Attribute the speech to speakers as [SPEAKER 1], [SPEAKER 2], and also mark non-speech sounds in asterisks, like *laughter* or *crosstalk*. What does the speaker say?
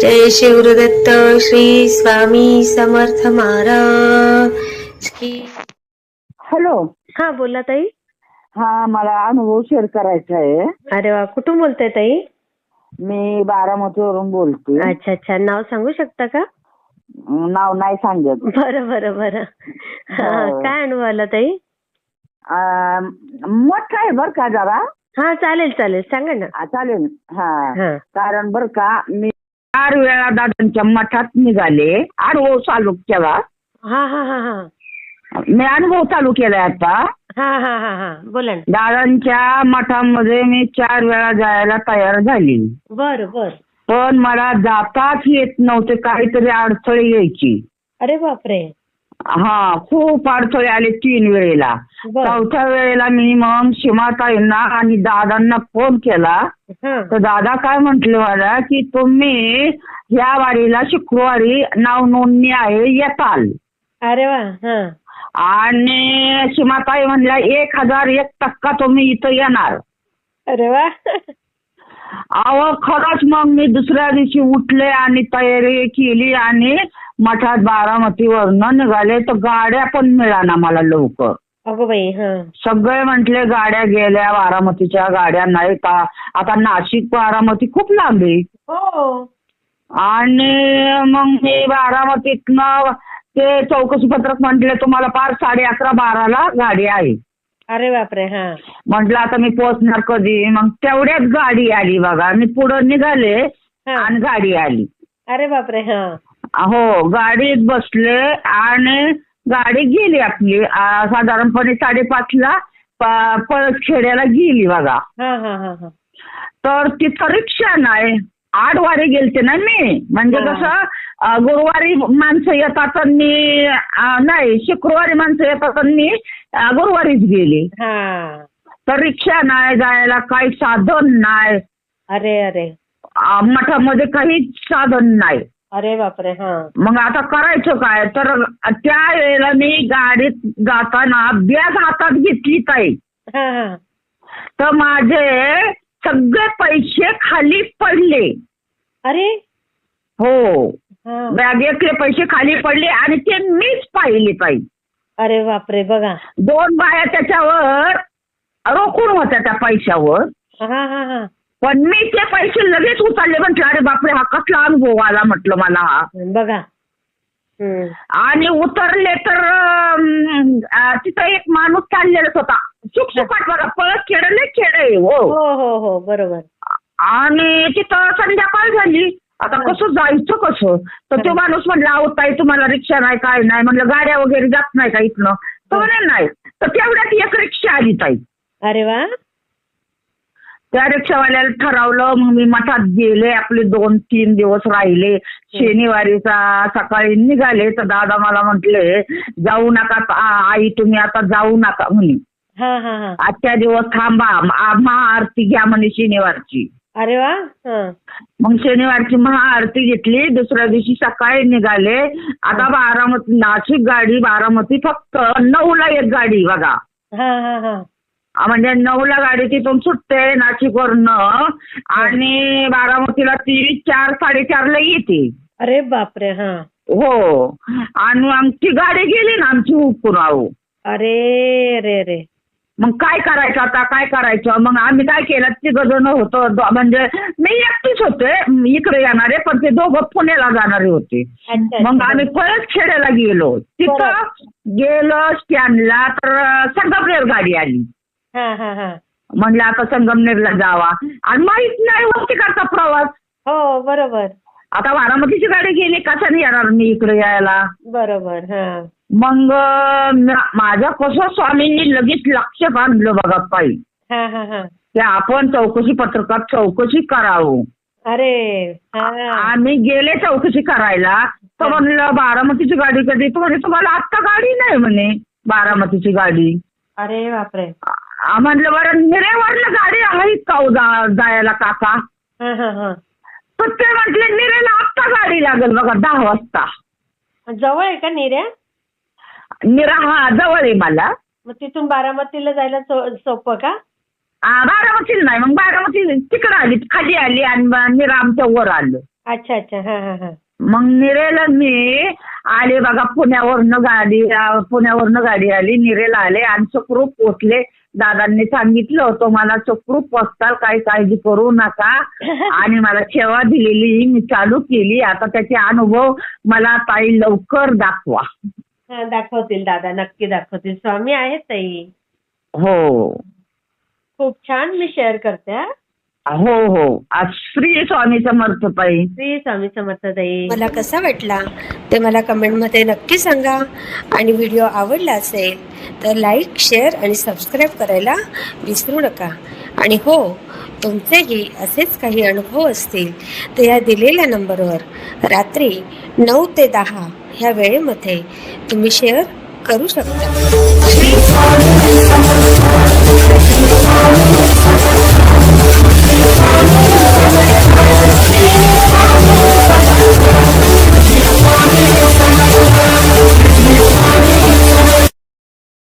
[SPEAKER 1] जय Shivdatt Shri Swami Samarth Maharaj
[SPEAKER 2] hello.
[SPEAKER 1] हा बोला ताई.
[SPEAKER 2] हा मला अनुभव शेअर करायचा आहे.
[SPEAKER 1] अरे वा कुठून बोलताय ताई?
[SPEAKER 2] मी बारामतीवरून बोलते.
[SPEAKER 1] अच्छा अच्छा. नाव सांगू शकता का?
[SPEAKER 2] नाव नाही सांगत.
[SPEAKER 1] बरं बरं बरं. हा. काय अनुभव आला ताई?
[SPEAKER 2] मोठा आहे बर का जरा?
[SPEAKER 1] हा चालेल चालेल. सांगा ना.
[SPEAKER 2] चालेल. हा.
[SPEAKER 1] हा.
[SPEAKER 2] कारण बर का मी चार वेळा दादांच्या मठात निघाले. अनुभव चालू केला
[SPEAKER 1] हा हा हा हा.
[SPEAKER 2] मी अनुभव चालू केलाय आता.
[SPEAKER 1] हा हा हा हा. बोला ना.
[SPEAKER 2] दादांच्या मठामध्ये मी चार वेळा जायला तयार झाली.
[SPEAKER 1] बरं बर.
[SPEAKER 2] पण मला जाताच येत नव्हते. काहीतरी अडथळे यायची.
[SPEAKER 1] अरे बापरे.
[SPEAKER 2] हा खूप अडथळे आले तीन वेळेला.
[SPEAKER 1] बर.
[SPEAKER 2] चौथ्या वेळेला मी मग सीमाताईंना आणि दादांना फोन केला.
[SPEAKER 1] हा.
[SPEAKER 2] तर दादा काय म्हंटले मला की तुम्ही या वारीला शुक्रवारी नाव नोंदणी आहे येताल.
[SPEAKER 1] अरे वा हा.
[SPEAKER 2] आणि सीमाताई म्हणल्या एक हजार एक टक्का तुम्ही इथं येणार.
[SPEAKER 1] अरे वा.
[SPEAKER 2] अहो खरंच मग मी दुसऱ्या दिवशी उठले आणि तयारी केली आणि मठात बारामतीवरनं निघाले तर गाड्या पण मिळाना मला लवकर.
[SPEAKER 1] अगो बाई हा.
[SPEAKER 2] सगळे म्हटले गाड्या गेल्या बारामतीच्या गाड्या नाहीत आ- आता नाशिक बारामती खूप लांब. आहे
[SPEAKER 1] हो.
[SPEAKER 2] आणि मग मी बारामतीतनं ते चौकशी पत्रक म्हटले तुम्हाला पार साडे अकरा बाराला गाडी आहे.
[SPEAKER 1] अरे बापरे हा.
[SPEAKER 2] म्हटलं आता मी पोहोचणार कधी? मग तेवढ्यात गाडी आली बघा. मी पुढं निघाले
[SPEAKER 1] हा.
[SPEAKER 2] आणि गाडी आली.
[SPEAKER 1] अरे बापरे हा.
[SPEAKER 2] हो गाडीत बसले आणि गाडी गेली आपली. साधारणपणे साडेपाचला पळसखेड्याला गेली बघा.
[SPEAKER 1] हा हा हा हा.
[SPEAKER 2] तर तिथं रिक्षा नाही. आठ वारी गेलते ना मी. म्हणजे. कसं गुरुवारी माणसं येतात मी नाही शुक्रवारी माणसं येतात मी गुरुवारीच गेली.
[SPEAKER 1] हा.
[SPEAKER 2] तर रिक्षा नाही जायला काही साधन नाही.
[SPEAKER 1] अरे अरे.
[SPEAKER 2] मठामध्ये काहीच साधन नाही.
[SPEAKER 1] अरे बापरे हा.
[SPEAKER 2] मग आता करायचं काय? तर त्या वेळेला मी गाडीत जाताना बॅग हातात घेतली ताई.
[SPEAKER 1] हा हा.
[SPEAKER 2] तर माझे सगळे पैसे खाली पडले.
[SPEAKER 1] अरे?
[SPEAKER 2] हो.
[SPEAKER 1] हा.
[SPEAKER 2] बॅगेतले पैसे खाली पडले आणि ते मीच पाहिले ताई.
[SPEAKER 1] अरे बापरे बघा.
[SPEAKER 2] दोन बाया त्याच्यावर रोखून होत्या त्या पैशावर.
[SPEAKER 1] हा हा हा.
[SPEAKER 2] पण मी ते पैसे लगेच उचलले म्हटलं अरे बापरे हा कसला अनुभव आला? म्हटलं मला हा.
[SPEAKER 1] बघा. हम्म.
[SPEAKER 2] आणि उतरले तर अं, अं, तिथं एक माणूस चाललेलाच होता. सुखसुखाट बघा पळत खेळले खेळ हो.
[SPEAKER 1] हो हो हो बरोबर.
[SPEAKER 2] आणि तिथं संध्याकाळ झाली. आता कसं जायचं कसं? तर तो माणूस म्हणला अहो ताई तुम्हाला रिक्षा नाही काय नाही. म्हणलं गाड्या वगैरे जात नाही का इथनं? तर म्हणे नाही. तर तेवढ्यात एक रिक्षा आली ताई.
[SPEAKER 1] अरे वा.
[SPEAKER 2] त्या रिक्षावाल्याला ठरवलं मग मी मठात गेले आपले दोन तीन दिवस राहिले. शनिवारीचा सकाळी निघाले तर दादा मला म्हटले जाऊ नका आई तुम्ही आता जाऊ नका म्हणे.
[SPEAKER 1] हा हा हा.
[SPEAKER 2] आजच्या दिवस थांबा महाआरती घ्या म्हणे शनिवारची.
[SPEAKER 1] अरे वा हा.
[SPEAKER 2] मग शनिवारची महाआरती घेतली दुसऱ्या दिवशी सकाळी निघाले. आता बारामती नाशिक गाडी बारामती फक्त नऊला एक गाडी बघा. म्हणजे नऊला गाडी तिथून सुटते नाशिकवरनं आणि बारामतीला ती चार साडेचारला येते.
[SPEAKER 1] अरे बापरे हा.
[SPEAKER 2] हो. आणि आमची गाडी गेली ना आमची हुकून अहो
[SPEAKER 1] अरे अरे अरे
[SPEAKER 2] मग काय करायचं आता? काय करायचं? मग आम्ही काय केलं? तिघ जण होतो. दो- म्हणजे मी एकटीच होते. इकडे येणारे पण ते दोघं पुण्याला जाणारे होते.
[SPEAKER 1] अच्छा
[SPEAKER 2] मग
[SPEAKER 1] अच्छा.
[SPEAKER 2] आम्ही परत खेड्याला गेलो. तिथं गेलो स्टँडला तर संगमनेर गाडी आली.
[SPEAKER 1] हा हा हा
[SPEAKER 2] म्हणलं आता संगमनेरला जावा. आणि माहीत नाही होती करता प्रवास.
[SPEAKER 1] हो बरोबर.
[SPEAKER 2] आता बारामतीची गाडी गेली कशाने येणार मी इकडे यायला?
[SPEAKER 1] बरोबर हा.
[SPEAKER 2] मग माझ्या कसं स्वामींनी लगेच लक्षात आणलं बघा
[SPEAKER 1] हा हा हा.
[SPEAKER 2] की आपण चौकशी पत्रकात चौकशी करावं.
[SPEAKER 1] अरे हा.
[SPEAKER 2] आम्ही गेले चौकशी करायला तर म्हणलं बारामतीची गाडी कधी? तर म्हणे तुम्हाला आत्ता गाडी नाही म्हणे बारामतीची गाडी.
[SPEAKER 1] अरे बापरे.
[SPEAKER 2] म्हणलं बरं निरेवरला गाडी आहे का हो जा- जायला काका
[SPEAKER 1] हा हा हा.
[SPEAKER 2] तर ते म्हटले निरेला आत्ता गाडी लागेल बघा दहा वाजता.
[SPEAKER 1] जवळ आहे का निऱ्या
[SPEAKER 2] निरा हा जवळ आहे मला.
[SPEAKER 1] मग तिथून बारामतीला जायला सो- सोपं का?
[SPEAKER 2] आ, बारामतीला नाही मग बारामती तिकडे आली खाली आली आणि मग निरा आमच्या वर आलं.
[SPEAKER 1] अच्छा अच्छा हा हा हा.
[SPEAKER 2] मग निरेला मी आले बघा पुण्यावरनं गाडी पुण्यावरनं गाडी आली निरेला आले आणि सुखरूप पोचले. दादांनी सांगितलं होतं मला सुखरूप पोचताल काही काळजी करू नका. *laughs* आणि मला सेवा दिलेली मी चालू केली. आता त्याचे अनुभव मला ताई लवकर दाखवा.
[SPEAKER 1] हा दाखवतील दादा नक्की दाखवतील. स्वामी आहेत ताई.
[SPEAKER 2] हो.
[SPEAKER 1] खूप छान मी शेअर करते हा
[SPEAKER 2] हो. आज श्री स्वामी समर्थ ताई
[SPEAKER 1] श्री स्वामी समर्थ ताई
[SPEAKER 3] मला कसा वाटला ते मला कमेंटमध्ये नक्की सांगा. आणि व्हिडिओ आवडला असेल तर लाईक शेअर आणि सबस्क्राईब करायला विसरू नका. आणि हो तुमचेही असेच काही अनुभव असतील तर या दिलेल्या नंबरवर रात्री नऊ ते दहा ह्या वेळेमध्ये तुम्ही शेअर करू शकता.